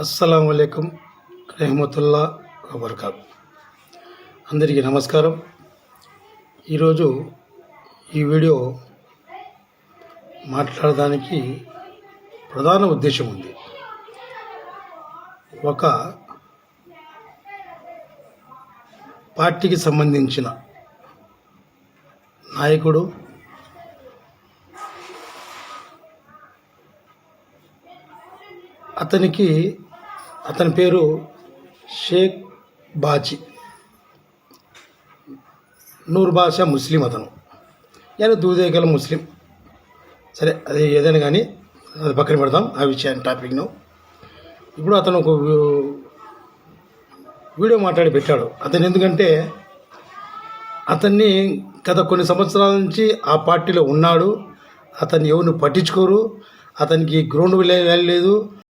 అస్సలం అయికం రెహమతుల్లా వబర్కాత్. అందరికీ నమస్కారం. ఈరోజు ఈ వీడియో మాట్లాడడానికి ప్రధాన ఉద్దేశం ఉంది. ఒక పార్టీకి సంబంధించిన నాయకుడు అతనికి అతని పేరు షేక్ బాచి. నూర్ బాషా ముస్లిం అతను. నేను దూదేగల ముస్లిం. సరే అది ఏదైనా కానీ అది పక్కన పెడదాం ఆ విషయాన్ని టాపిక్ను ఇప్పుడు అతను ఒక వీ- వీడియో మాట్లాడి పెట్టాడు. అతను ఎందుకంటే అతన్ని గత కొన్ని సంవత్సరాల నుంచి ఆ పార్టీలో ఉన్నాడు. అతన్ని ఎవరిని పట్టించుకోరు. అతనికి గ్రౌండ్ వాల్యూ లేదు.